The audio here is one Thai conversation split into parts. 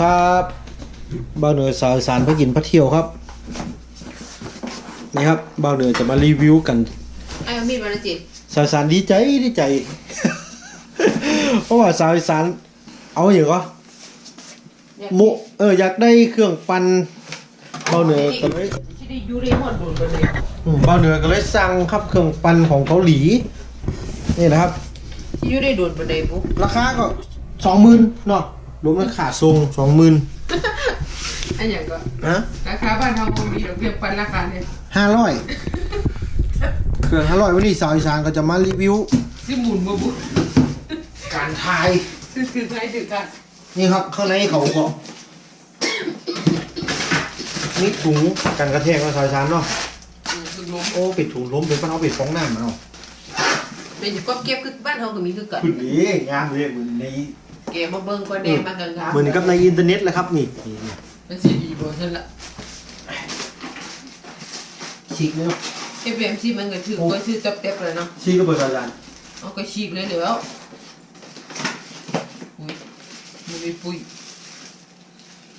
สวัสดีครับบ่าวเหนือสาวอีสารพระกินพระเที่ยวครับนี่ครับบ่าวเหนือจะมารีวิวกันไอ้เอามีดมาแล้วจิสาวอีสารดีใจดีใจ เพราะว่าสาวอีสารเอาอย่างก็มุเอออยากได้เครื่องปั่นบ่าวเหนือก็เลยที่ได้ยูเรมอนโดนไปเลยอืมบ่าวเหนือก็เลยสั่งครับเครื่องปั่นของเกาหลีนี่นะครับที่ยูเรโดนไปเลยปุ๊บราคาก็สองหมื่นเนาะ รวมราคาทรงสองหมื่นอันอย่างก็นะราคาบ้านเราคงมีดอกเบี้ยปันราคาเนี่ยห้าร้อยเครื่องห้าร้อยวันนี้สาวอีสานก็จะมารีวิวที่หมุนมาบุการทายคือคือให้ถึงกันนี่ครับข้างในเขาก็มีถุงกันกระแทกมาสาวอีสานเนาะอืมคือล้มโอ้ปิดถุงล้มเป็นป้าเอาปิดฟองน้ำมาเนาะเป็นอยู่ก็เก็บคือบ้านเราก็มีคือกันคุณดีงามเลยเหมือนใน เก็บมาเบิ่งก็แดงมากลางๆเหมือนกับในอินเทอร์เน็ตเลยครับนี่นี่นี่มันสีดีบ่นั่นละฉีกเลยเนาะเอฟเอ็มซีมันก็ถือก็ซื้อจับเต็บเลยเนาะฉีกก็เปิดสาวอีสานเอาก็ฉีกเลยเดี๋ยวอุ้ยมันมีปุ๋ย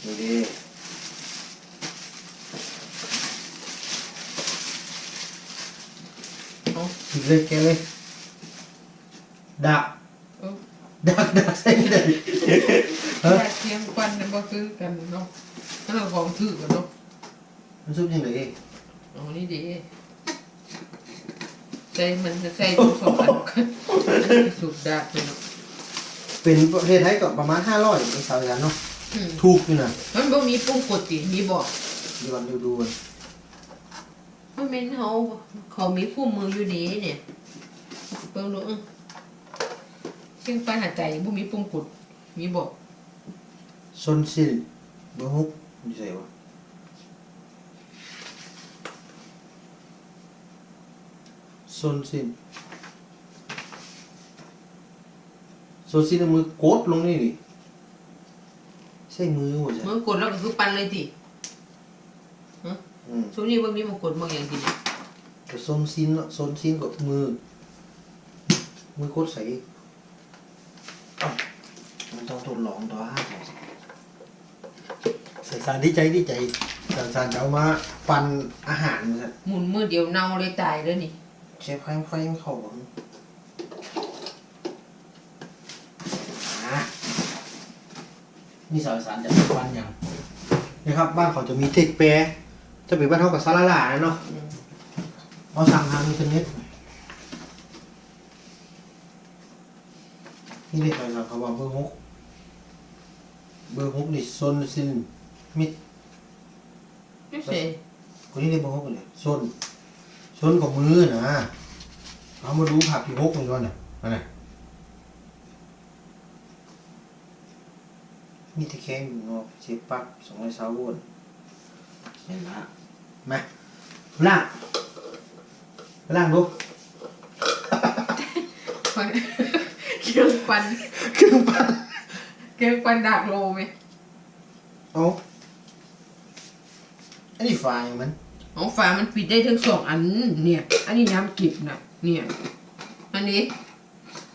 นี่ดีเอาฉีกเลยแกะเลยดักเออ ดักดักใส่ไม่ได้เออว่าเทียงควันเนี่ยบ่คือกันเนาะนั่นเราของถือกันเนาะมันซุปยังไงเอ๋อนี่ดีใส่มันจะใส่ทุกสองอันกันสุกดาดเลยเนาะเป็นประเทศไทยก็ประมาณห้าร้อยเป็นสาวยันเนาะอืมถูกอยู่นะมันบ่มีปุ่มกดติมีบอกดูกันดูดูกันมันเป็นเขาเขามีผู้มืออยู่ดีเนี่ยเบิ่งดูเออ ซึ่งปัญหาใจบ่มีปุ่มกดมีบอกซนซิลเบอร์ฮุกอยู่ไหนวะซนซิลซนซิลเอามือกดลงนี่ดิใช่มือหัวใจมือกดแล้วก็คือปันเลยติอืมช่วงนี้บ่มีมากดบางอย่างติแต่ซนซิลเนาะซนซิลกับมือมือกดใส่เอ้ามัน ต้องทดลองตัวห้าสองสิใส่สารดีใจดีใจสารสารจะเอามาปั่นอาหารนะหมุนมือเดียวเน่าเลยตายแล้วนี่เชฟไฟไฟเขาหวังอะนี่สาวอีสารจะเป็นวันอย่างนี่ครับ บ้านเขาจะมีเทคแปรจะเป็นบ้านเท่ากับซาลาลานะเนาะอืมเอาสั่งทางอินเทอร์เน็ตนี่เด็กไปสั่งเขาว่าเบอร์หก เบอร์หกนี่โซนซินมิดไม่ใช่คนนี้เรียกเบอร์หกเลยโซนโซนกับมือนะเอามาดูผักที่หกมันก่อนน่ะมาไหนมีตะแคงอยู่เนาะเสียบปลั๊กสองร้อยสาวโวลต์เห็นละมาล่างล่างดูฟันเครื่องปันเครื่องปั่น เครื่องปันดากโลไหมเอาอันนี้ไฟมัน ของฝามันปิดได้ทั้งสองอันเนี่ย อันนี้น้ำกิบนะเนี่ย อันนี้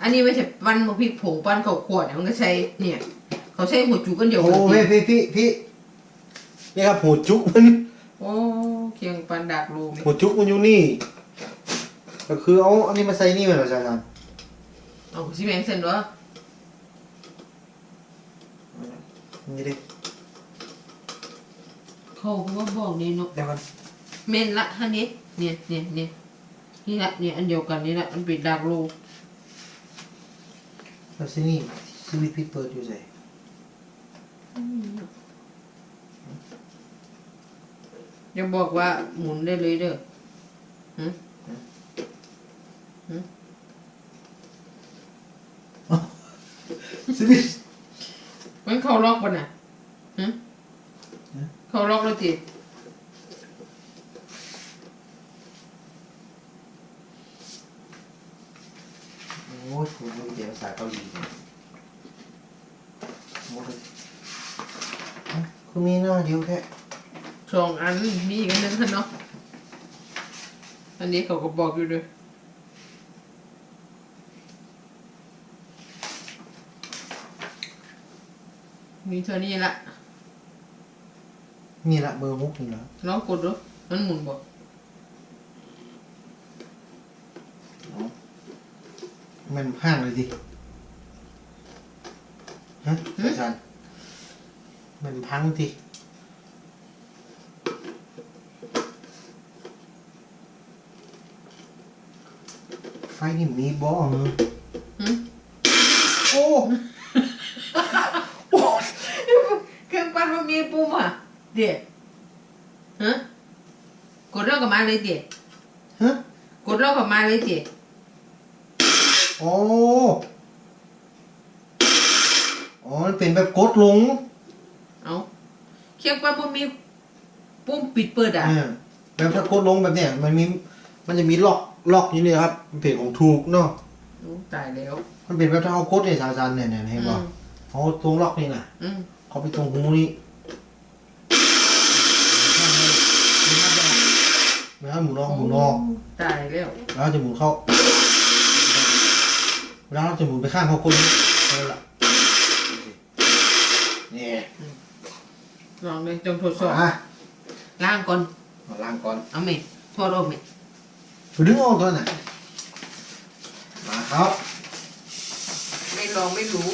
อันนี้ไม่ใช่ปั้นมะพริกผงปั้นข้าวขวดเนี่ยมันก็ใช้เนี่ย เขาใช้หัวจุกกันเดียวโอ้กันพี่ติพี่พี่พี่นี่ครับหัวจุกมันโอ้เครื่องปันดากโลไหมหัวจุกมันอยู่นี่ ก็คือเอาอันนี้มาใส่นี่มันเหรออาจารย์เอาซิแมงเซนวะ นี่ดิเขาก็ว่าบอกเนี่ยเนาะเดี๋ยวกันเมนละฮันนี้เนี่ยเนี่ยเนี่ยนี่ละเนี่ยอันเดียวกันนี่ละมันปิดดากโลแล้วสินี่สวิตช์พี่เปิดอยู่ใส่อย่าบอกว่าหมุนได้เลยเด้อหึสวิตช์มันเข้า ล็อกป่ะน่ะหึเข้าล็อกแล้วติโอ้ยผมไม่เกี่ยวภาษาเกาหลีเนี่ยโอ้ยเอ้าคือมีหน้าเดียวแค่สองอันมีอีกอันหนึงค่ะเนาะอันนี้เขาก็บอกอยู่ด้วย มีเท่านี้ละนี่ละเบอร์มุกนี่ละลองกดดูมันหมุนบ่เอามันห้างเลยดิฮะอาจารย์มันพังดิไฟนี่มีบ่เหรอหึ โอ้ เครื่อง ปั้นมันมีปุ่มอะเดียวฮะกดแล้วก็มาเลยเดียวฮะกดแล้วก็มาเลยเดียวโอ้อ๋อมันเป็นแบบกดลง เอาเครื่องปั้นมันมีปุ่มปิดเปิดอะอ่าแบบถ้ากดลงแบบเนี้ยมันมีมันจะมีล็อกล็อกอยู่นี่ครับมันเป็นของถูกเนาะโอ้ตายแล้ว มันเป็นแบบถ้าเอากดในสาซันเนี่ยเนี่ยเห็นป่ะอืม เขาตรงล็อกนี่น่ะอืม เขาไปตรงหูนี่ แล้วหมุนออกหมุนออกตายแล้วแล้วจะหมุนเข้าแล้วเราจะหมุนไปข้างเขาคนนี้นั่นแหละนี่ลองเลยจงทดสอบอะล้างก่อนมาล้างก่อนเอาไหมทอดออกไหมดึงออกก่อนน่ะมาครับไม่ลองไม่รู้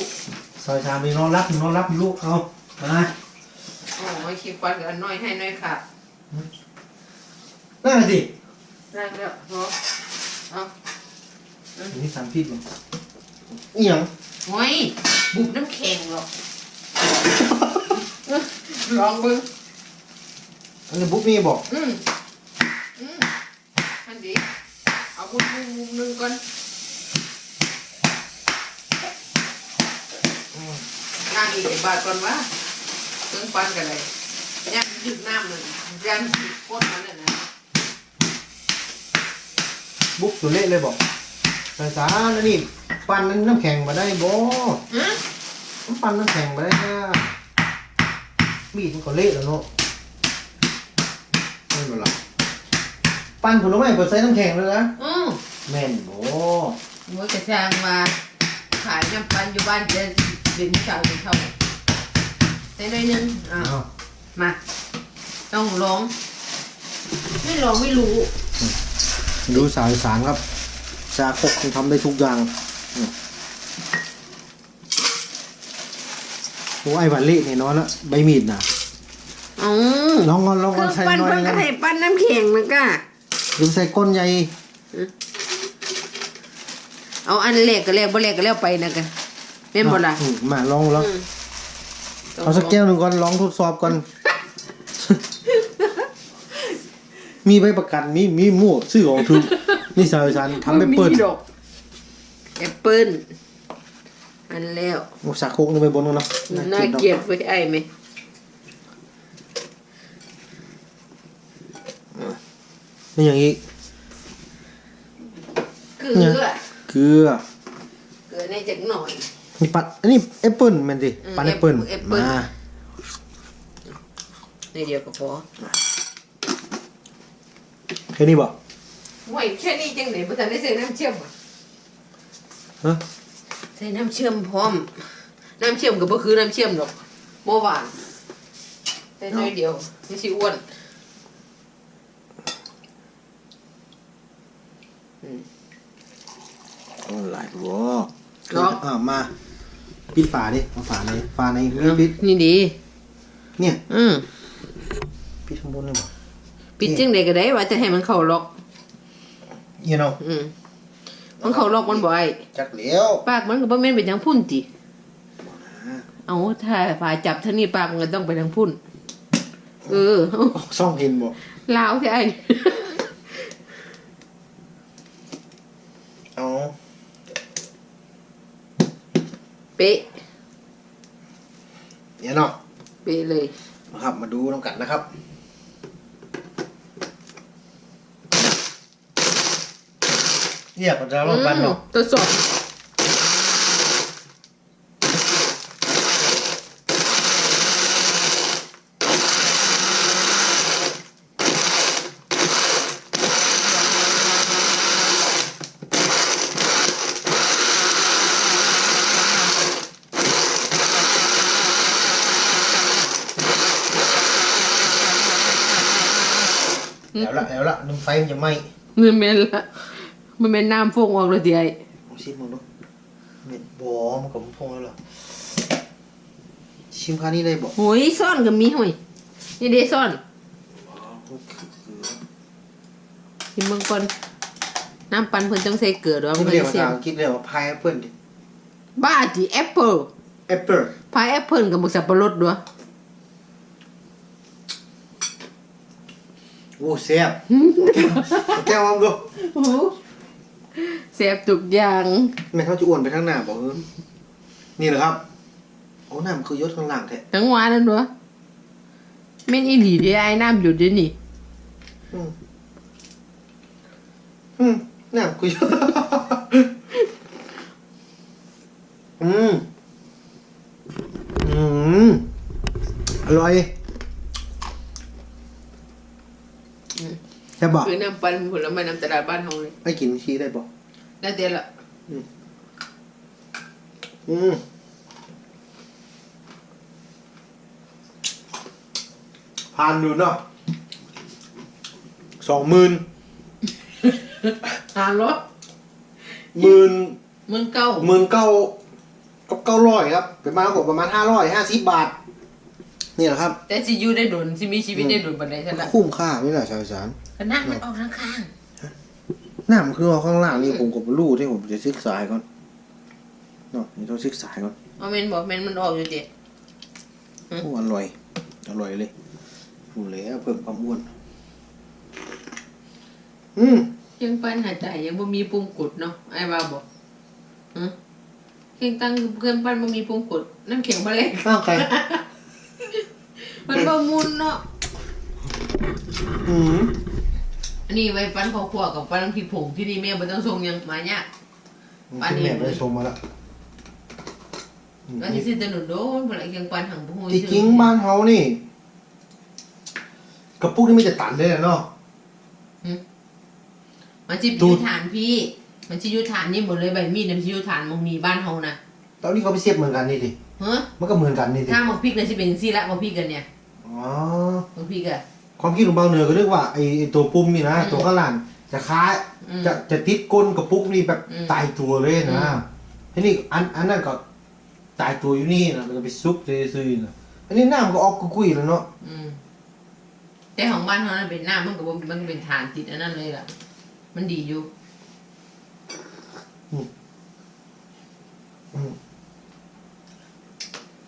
ซอยชามมีนอนรับมีนอนรับมีลูกเอามาโอ้ยคิดปั้นกับอันน้อยให้น้อยค่ะ นั่นสิล้างแล้วพอเอานี่สามพิษมั้งเอียงโอ้ยบุบน้ำแข็งหรอกลองเบึงอันนี้บุ๊กนี่บอกอืมอืมอันดีเอามุมมุมมุมหนึ่งก่อนอืมล้างอีกบาทก่อนวะเครื่องปั้นกันเลยย่างหยุดน้ำเลยย่างหยุดก้นมันเลยนะ บุ๊กตัวเละเลยบอกสายสารอันนี้ปั่นน้ำแข็งมาได้บ่ฮะมันปั่นน้ำแข็งมาได้นะมีดมันก็เละแล้วเนาะไม่เป็นไรปั่นผลไม้เปิดใส่น้ำแข็งเลยนะอืมแม่นบ่มวยกระช่างมาขายน้ำปันอยู่บ้านจะเป็นเก่าเป็นเท่าได้หน่อยหนึงอ่าอ้าวมา ต้องลอง ไม่ลองไม่รู้ ดูสายสารครับชาคกมันทำได้ทุกอย่างอืมโอ้ไอ้วันเละเนี่ยน้อยละใบมีดน่ะอ๋อลองก่อนลองก่อนใส่น้อยปั้นนะไข่ปั้นน้ำแข็งนะก้าหรือใส่ก้นใหญ่ เอาอันเล็กก็เล็กบ่เล็กก็เล็กไปนะกันแม่นบ่ล่ะอืมมาลองลองอืมเอาสักแก้วหนึ่งก่อนลองทดสอบก่อน มีใบประกันมีมีหมวกซื้อของถูกนี่สายสารทำไปเปิดมีดอกแอปเปิ้ลอันแล้วโอ้สาโคกลงไปบนนู้นเนาะน่าเกลียดไว้ไอ้ไหมนี่อย่างนี้เกลือเกลือเกลือในจักหน่อยนี่ปัดอันนี้แอปเปิลแมันดิอืมปัดแอปเปิลแอปเปิ้ลมาในเดียวก็พอ แค่นี้บ่ไว้แค่นี้จังไหนบ่ทันได้ใส่น้ำเชื่อมอะฮะใส่น้ำเชื่อมพร้อม น้ำเชื่อมก็บ่คือน้ำเชื่อมดอกบ่หวานใส่น้อยเดียวมันสิอ้วนโอ้หลายบ่ลองอ่ามาปิดฝาดิเอาฝาในฝาในมีปิดนี่ดี เนี่ย อืมปิดข้างบนเลยบ่ ปิดจังไดก็ได้ว่าจะให้มันเข้าล็อกเอียเนาะอืมมันเข้าล็อกมันบ่ไอ้จักเหลียวปากมันก็บ่แม่นไปทางพุ่นติเอาถ้าฝาจับเท่านี้ปากมันก็ต้องไปทางพุ่น เออซ่องเห็นบ่ลาวสิไอ้เอาเป๊ะเอียเนาะเป๊ะเลยนะครับ มาดูน้ำกันนะครับ เนี่ยผมจะลองปั้นหรอกตัวสดเอาละเอาละน้ำไฟมันจะไหม้เนื้อเมนละ มันเป็นน้ำฟงออกเลยเดียวไอ้ลองชิมมึงดูเม็ดบอมันกับพงแล้วเหรอชิมค่านี้ได้บอกโอ้ยซ่อนก็มีห่วยนี่เด้ซ่อนอ๋อก็คือกินเบิ่งก่อนน้ำปั่นเพิ่นต้องใส่เกลือด้วยที่มันเรียกก็ว่าเสียทางคิดเรียกว่าพายแอปเปิ้ลดิบ้าจีแอปเปิลแอปเปิ้ลพายแอปเปิลกับบักสับปะรดด้วยโอ้แซ่บแก้วเอาดูโอ้ เสียบทุกอย่างแม่เขาจะอ้วนไปข้างหน้าบอกเออนี่เหรอครับโอ้น้ำคือยศข้างหลังแท้ทั้งวานนั่นด้วยแม่นอีหลีเด้ไอ้น้ำหยุดเด้นี่อืมอืมน้ำคือยศอืมอืมอร่อยใช่ บอกคือน้ำปั่นผลไม้น้ำตลาดบ้านเฮาเลยไม่กินชีได้บอกได้เดี๋ยวละอืมผ่านดูเนาะสองหมื่นอ่านรถหมื่นมึงเก้าหมื่นเก้ากับเก้าร้อยครับประมาณผมประมาณห้าร้อยห้าสิบบาท นี่แหละครับ แต่สิอยู่ได้โดนสิมีชีวิตได้โดนบันไดฉันละคุ้มค่าไม่แหละชาวสาร ก็นั่งมันออกทางข้างน้ำคือเอาข้างล่างนี่ผมก็บ่รู้ที่ผมจะศึกษาก่อนเนาะนี่ต้องศึกษาก่อนเอาเมนบอกเมนมันออกอยู่เจ๊โอ้อร่อย อร่อยเลยพูดแล้วเพิ่มความอ้วน อืมยังปั้นหายใจยังบ่มีปุ่มกดเนาะไอ้บ้าบอกฮะเครื่องตั้งเครื่องปั้นบ่มีปุ่มกดน้ำแข็งมาเล็กข้าวไก่มันบ่มุนเนาะอืม อันนี้ไว้ปั้นข้าวคั่วกับปั้นน้ำพริกผงที่นี่แม่บ่ต้องส่งหยังมาเนี่ย อันนี้ แม่ได้ชมมาแล้วอืมก็สิซื้อแต่หนุนโดนบ่ละเครื่องปั้นหังบ่ฮู้ที่จริงบ้านเฮานี่กระปุกนี่ไม่จะตันเลยนะเนาะมันสิตูอยู่ดฐานพี่ มันสิอยู่ฐานนี่หมดเลยใบมีดน่ะมันสิอยู่ฐานมันมีบ้านเฮานะตอนนี้เขาไปเสียบเหมือนกันนี่ดิฮะมันก็เหมือนกันนี่ดิถ้าหมกพริกน่ะสิเป็นจังซี่ละหมกพริกกันเนี่ยอ๋อหมกพริกอะ ความคิดของบางเหนือก็เรียกว่าไอ้ไอ้ตัวปุ่มนี่นะอืมตัวข้างล่างจะคล้ายอืมจะจะติดก้นกระปุกนี่แบบอืมตายตัวเลยอืนะมทีนี้อันอันนั้นก็ตายตัวอยู่นี่นะมันก็ไปซุกซื่อๆนะอันนี้น้ำก็ออกกุยๆแล้วเนาะอืมแต่ของบ้านเขานั้นเป็นหน้ามันก็บ่มันเป็นฐานติดอันนั้นเลยล่ะ มันดีอยู่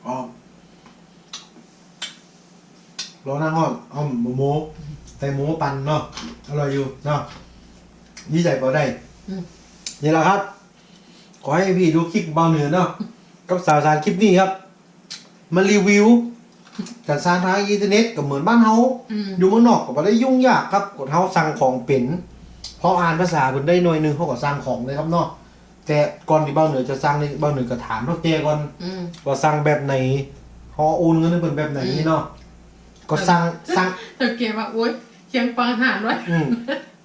อ๋อ รอหน้าห้องอ้อมหมูหมูใส่หมูปั่นเนาะอร่อยอยู่เนาะยี่ใจพอได้อืมนี่แหละครับ ขอให้พี่ดูคลิปเบาเหนือเนาะกับสาวสารคลิปนี้ครับ มารีวิวการสร้างทางอินเทอร์เน็ตก็เหมือนบ้านเฮาอืมอยู่เมืองนอกก็บ่ได้ยุ่งยากครับกดเฮาสั่งของเป็นพออ่านภาษาเพิ่นได้หน่อยหนึงเขาก็สั่งของเลยครับเนาะแต่ก่อนที่เบ้าเหนือจะสั่งนี่เบ้าเหนือก็ถามเท่าแก่ก่อนอืมว่าสั่งแบบไหนฮอโอนเงินให้เพิ่นแบบไหนเนาะ ก็สั่งสั่งสังเกตว่าโอ๊ยเชียงปังหานไว้อืม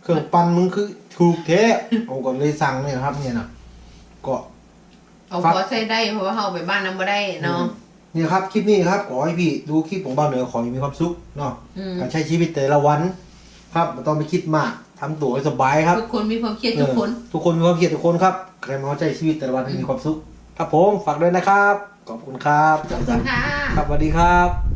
เครื่องปั่นมึงคือถูกแท้ผมก็เลยสั่งเนี่ยครับ เนี่ยนะก็เอาครับพอใช้ได้เพราะว่าเขาไปบ้านนั้นบ่ได้เนาะเนี่ยครับคลิปนี้ครับขอให้พี่ดูคลิปของเบ้าเหนือขอให้มีความสุขเนาะอืมการใช้ชีวิตแต่ละวัน ครับไม่ต้องไปคิดมากทำตัวให้สบายครับทุกคนมีความเครียดทุกคนเออทุกคนมีความเครียดทุกคนครับใครมาเข้าใจชีวิตแต่ละวันให้มีความสุขครับผมฝากด้วยนะครับ ขอบคุณครับขอบคุณค่ะครับสวัสดีครับ